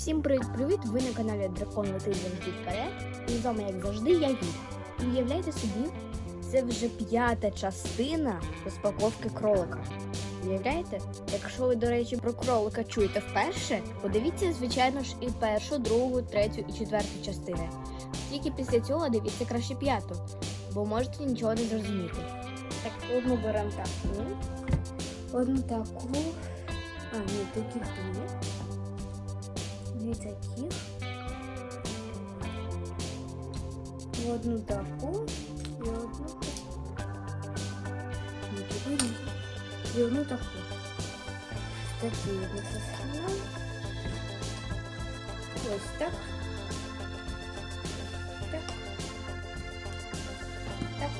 Всім привіт-привіт! Ви на каналі Дракон летить вперед. І з вами, як завжди, я Вік. І уявляйте собі, це вже п'ята частина розпаковки кролика. Уявляєте? Якщо ви, до речі, про кролика чуєте вперше, подивіться, звичайно ж, і першу, другу, третю і четверту частини. Тільки після цього дивіться краще п'яту, бо можете нічого не зрозуміти. Так, одну беремо таку, одну таку. А, ні, таких дві. Дві таких. І одну таку. І одну таку. Ні, таку ні. І одну таку. Такі одну сосхіна. Ось так. Так. Так.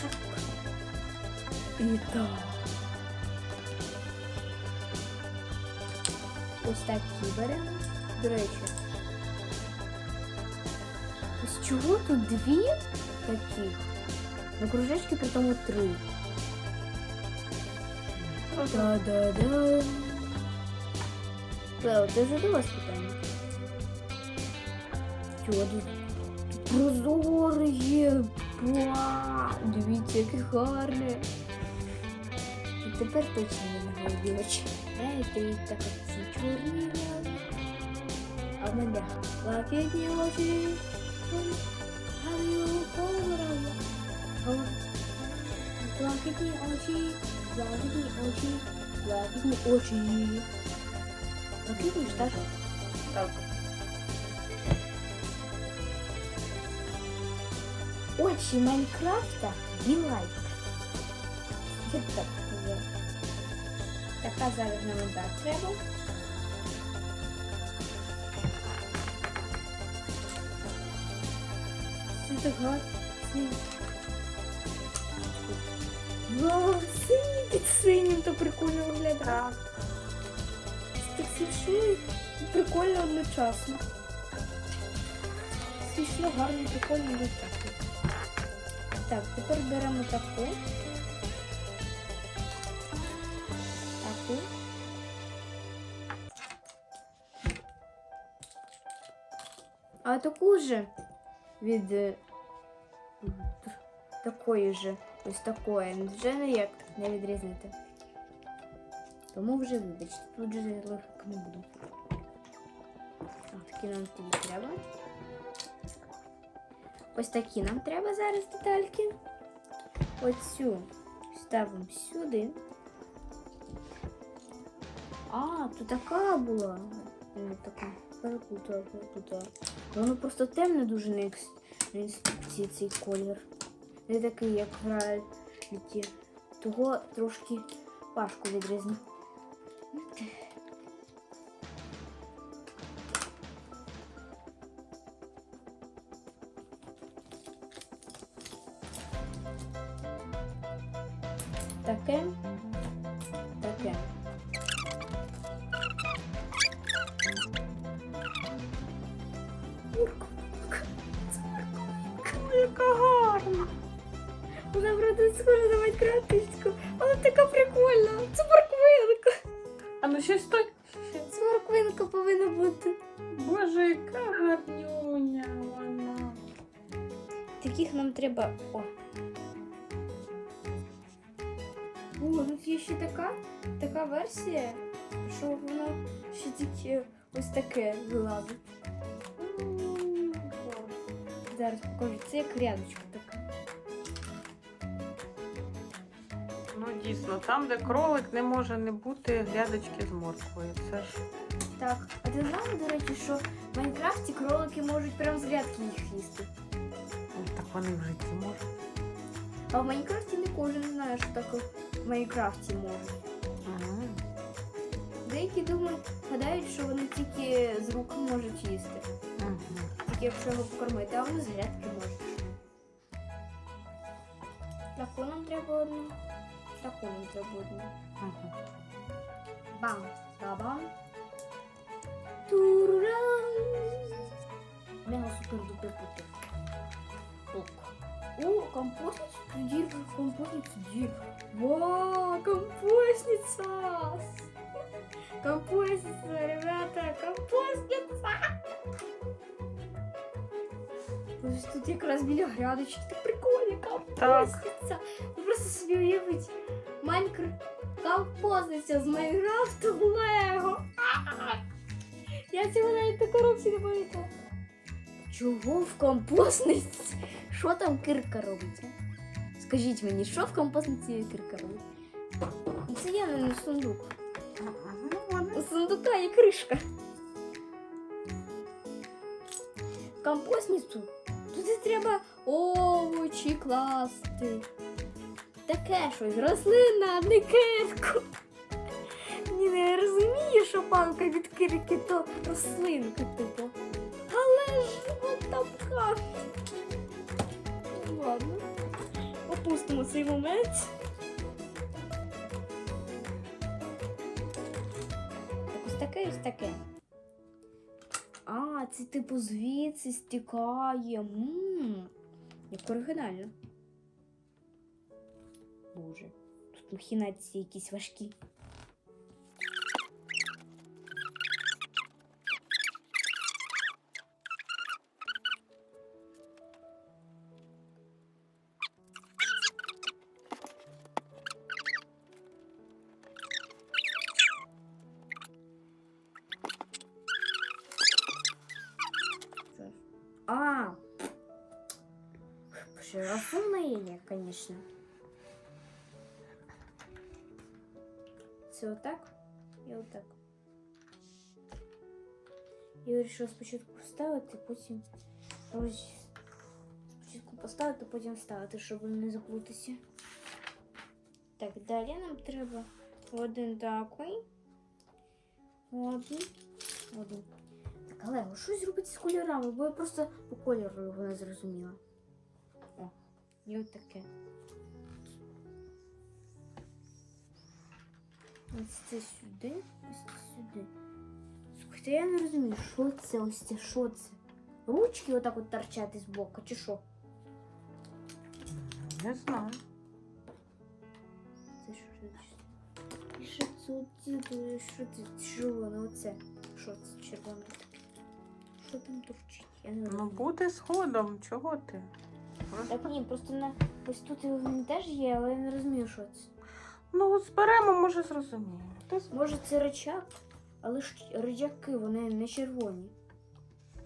Так. І так. Ось такі беремо. До речі. З чого тут дві таких? На кружечки при тому три. Да-да-да. Лео, ти задала питання? Чого тут? Прозоре є. Дивіться, яке гарне. І тепер точно не голові очі. Знаєте, так от ці чорні глаза. А в мене блакитні очі. Галю поворала. Блакитні очі, блакитні очі, блакитні очі. Блакитні ж так? Так. Очі Майнкрафта Ділайт. Як так називається? Така і так треба. Вау, синій під синім, то прикольно виглядає. Так. Смішно і прикольно одночасно. Смішно, гарно, прикольно одночасно. Так, тепер беремо. Таку. Таку же від е, такої же, ось такої, вже ніяк не відрізнити. Тому вже вибачте, тут вже легко не буду. Такі нам тоді треба. Ось такі нам треба зараз детальки. Оцю ставимо сюди. А, тут така була. Не така. Перепутала, перепутала. Воно просто темне дуже екс... інструкції цей колір. Не такий, як грають. Того трошки важко відрізнити. Треба. О. О, тут є ще така, така версія, що воно ще тільки ось таке вилазить. Зараз покажу. Це як рядочка така. Ну дійсно, там, де кролик не може не бути глядочки з морквою. Це ж Так, а ти знала, до речі, що в Майнкрафті кролики можуть прям з грядки їх їсти. Так вони в житті можуть. А в Майнкрафті не кожен знає, що таке в Майнкрафті можуть. Ага. Деякі думають, гадають, що вони тільки з рук можуть їсти, Мгм. тільки якщо його покормити, а вони з грядки можуть. Таку нам треба одну. Таку нам треба одну. Мгм. Бам! Бабам! компостница дир, компостница дир. Вау, компостница! Компостница, ребят! моя компостниця. Ось тут якраз біля грядочки. Так прикольно, компостниця. Ви просто собі уявіть. Майнкрафт компостниця з Майнкрафту в Лего. Я цього навіть на коробці не пам'ятаю. Чого в компостниці? Що там кирка робить? Скажіть мені, що в компостниці кирка робить? Це я не сундук. У сундука є кришка. Компостницю. Туди треба овочі класти. Таке щось, рослина, а не кирку. Ні, не розумію, що палка від кирки, то рослинка, типу. Цей момент. Так ось таке, ось таке. А, це типу звідси стікає. Ммм, як оригінально. Боже, тут махінації якісь важкі. Боже, розуміє, звісно. Це отак і отак. Я вирішила спочатку вставити, потім ось спочатку поставити, потім вставити, щоб не заплутатися. Так, далі нам треба один такий. Один. Один. Так, але що зробити з кольорами? Бо я просто по кольору його не зрозуміла. Таке. Ось це сюди, ось це сюди. Слухайте, я не розумію, що це ось це, що це? Ручки отак от торчать із боку, чи що? не знаю. Це що? І що це, це, що це червоне, оце? Що це червоне? Що там торчить? Я не Ну розумію. буде згодом, чого ти? Так ні, просто на ось тут він теж є, але я не розумію, що це. Ну, от зберемо, може, зрозуміємо. Може це рычаг, але ж рычаги, вони не червоні.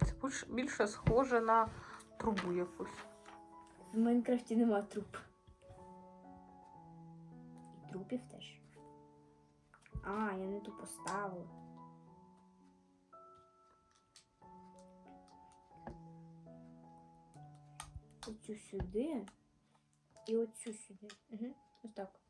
Це більш- більше схоже на трубу якусь. В Майнкрафті нема труб. І трупів теж. А, я не ту поставила. Оцю сюди і оцю сюди. Угу. Ось так.